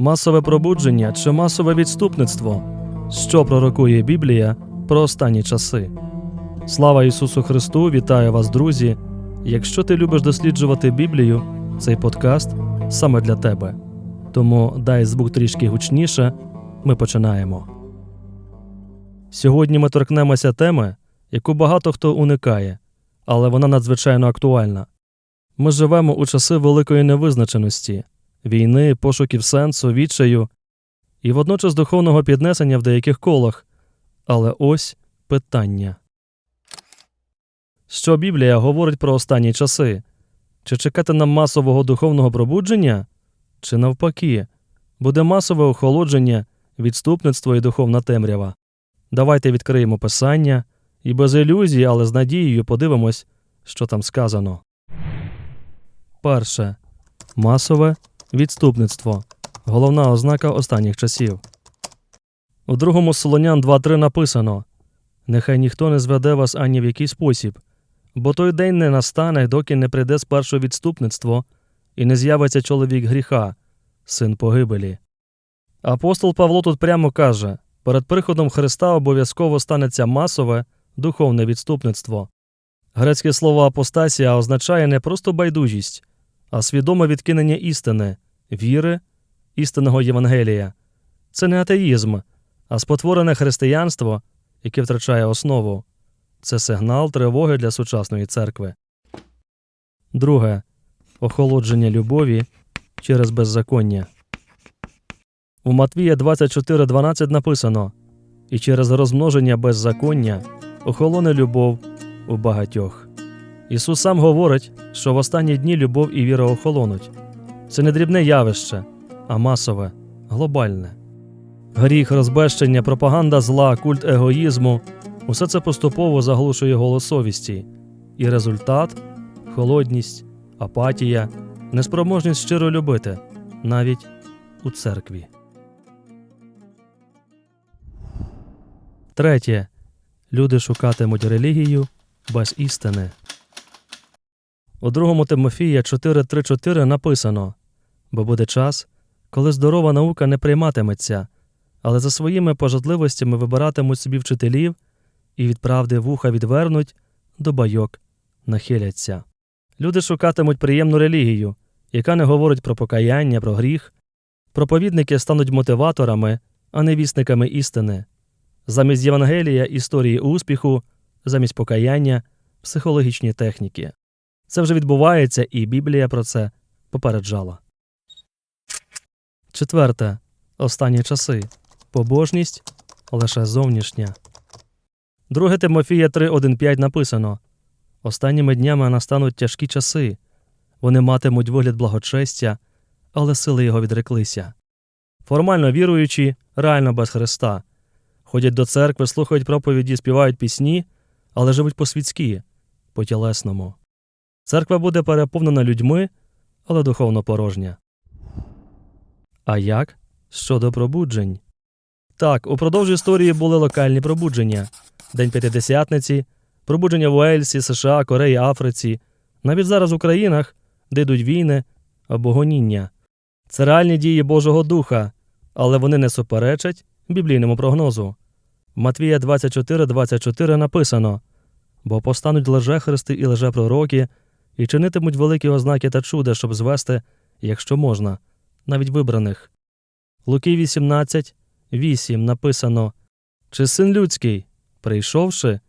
Масове пробудження чи масове відступництво? Що пророкує Біблія про останні часи? Слава Ісусу Христу! Вітаю вас, друзі! Якщо ти любиш досліджувати Біблію, цей подкаст саме для тебе. Тому дай звук трішки гучніше. Ми починаємо. Сьогодні ми торкнемося теми, яку багато хто уникає, але вона надзвичайно актуальна. Ми живемо у часи великої невизначеності, війни, пошуків сенсу, відчаю і водночас духовного піднесення в деяких колах. Але ось питання. Що Біблія говорить про останні часи? Чи чекати нам масового духовного пробудження? Чи навпаки, буде масове охолодження, відступництво і духовна темрява? Давайте відкриємо писання і без ілюзій, але з надією подивимось, що там сказано. Перше. Масове відступництво. Головна ознака останніх часів. У другому Солонян 2.3 написано Нехай ніхто не зведе вас ані в який спосіб, бо той день не настане, доки не прийде спершу відступництво, і не з'явиться чоловік гріха, син погибелі. Апостол Павло тут прямо каже перед приходом Христа обов'язково станеться масове духовне відступництво. Грецьке слово апостасія означає не просто байдужість, а свідоме відкинення істини, віри, істинного Євангелія. Це не атеїзм, а спотворене християнство, яке втрачає основу. Це сигнал тривоги для сучасної церкви. Друге охолодження любові через беззаконня. У Матвія 24.12 написано І через розмноження беззаконня охолоне любов у багатьох. Ісус сам говорить, що в останні дні любов і віра охолонуть. Це не дрібне явище, а масове, глобальне. Гріх, розбещення, пропаганда зла, культ егоїзму усе це поступово заглушує голос совісті, і результат холодність, апатія, неспроможність щиро любити, навіть у церкві. Третє. Люди шукатимуть релігію без істини. У 2 Тимофія 4.3.4 написано Бо буде час, коли здорова наука не прийматиметься, але за своїми пожадливостями вибиратимуть собі вчителів і від правди вуха відвернуть, до байок нахиляться. Люди шукатимуть приємну релігію, яка не говорить про покаяння, про гріх. Проповідники стануть мотиваторами, а не вісниками істини. Замість Євангелія історії успіху, замість покаяння, психологічні техніки. Це вже відбувається, і Біблія про це попереджала. Четверте. Останні часи. Побожність лише зовнішня. 2 Тимофія 3.1.5 написано Останніми днями настануть тяжкі часи. Вони матимуть вигляд благочестя, але сили його відреклися. Формально віруючі, реально без Христа. Ходять до церкви, слухають проповіді, співають пісні, але живуть по-світськи, по-тілесному. Церква буде переповнена людьми, але духовно порожня. А як щодо пробуджень? Так, упродовж історії були локальні пробудження День П'ятидесятниці, пробудження в Уельсі, США, Кореї, Африці, навіть зараз у країнах, де йдуть війни або гоніння. Це реальні дії Божого Духа, але вони не суперечать біблійному прогнозу. В Матвія 24.24 написано Бо постануть лжехристи і лжепророки, і чинитимуть великі ознаки та чуда, щоб звести, якщо можна, навіть вибраних. Луки 18, 8 написано Чи син людський, прийшовши,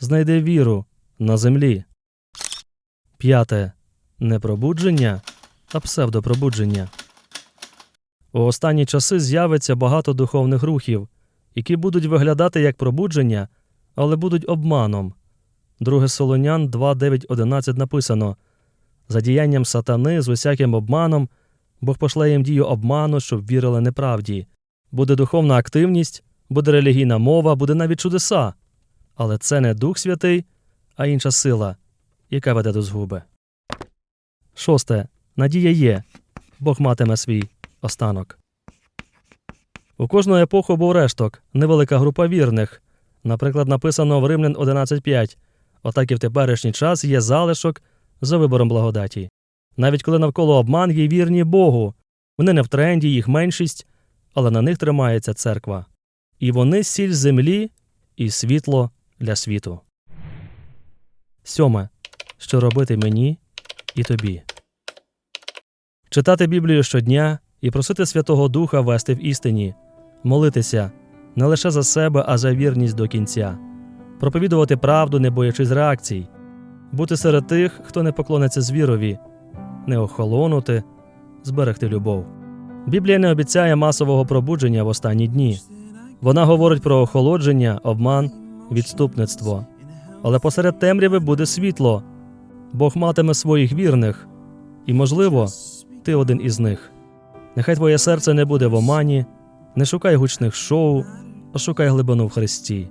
знайде віру на землі. П'яте. Не пробудження, а псевдопробудження. У останні часи з'явиться багато духовних рухів, які будуть виглядати як пробудження, але будуть обманом. 2 Солонян 2.9.11 написано За діянням сатани з усяким обманом Бог пошле їм дію обману, щоб вірили неправді. Буде духовна активність, буде релігійна мова, буде навіть чудеса. Але це не Дух Святий, а інша сила, яка веде до згуби. Шосте. Надія є. Бог матиме свій останок. У кожну епоху був решток, невелика група вірних. Наприклад, написано в Римлян 11.5 Отак і в теперішній час є залишок за вибором благодаті. Навіть коли навколо обман є вірні Богу, Вони не в тренді, їх меншість, але на них тримається церква. І вони сіль землі і світло для світу. Сьоме. Що робити мені і тобі. Читати Біблію щодня і просити Святого Духа вести в істині, молитися не лише за себе, а за вірність до кінця, проповідувати правду, не боячись реакцій, бути серед тих, хто не поклониться звірові, не охолонути, зберегти любов. Біблія не обіцяє масового пробудження в останні дні. Вона говорить про охолодження, обман, відступництво. Але посеред темряви буде світло. Бог матиме своїх вірних, і, можливо, ти один із них. Нехай твоє серце не буде в омані, не шукай гучних шоу, а шукай глибину в Христі.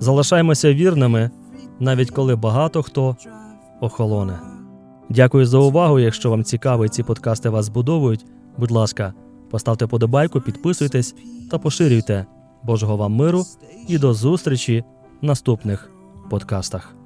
Залишаймося вірними, навіть коли багато хто охолоне. Дякую за увагу. Якщо вам цікаво ці подкасти вас збудовують, будь ласка, поставте подобайку, підписуйтесь та поширюйте. Божого вам миру і до зустрічі в наступних подкастах.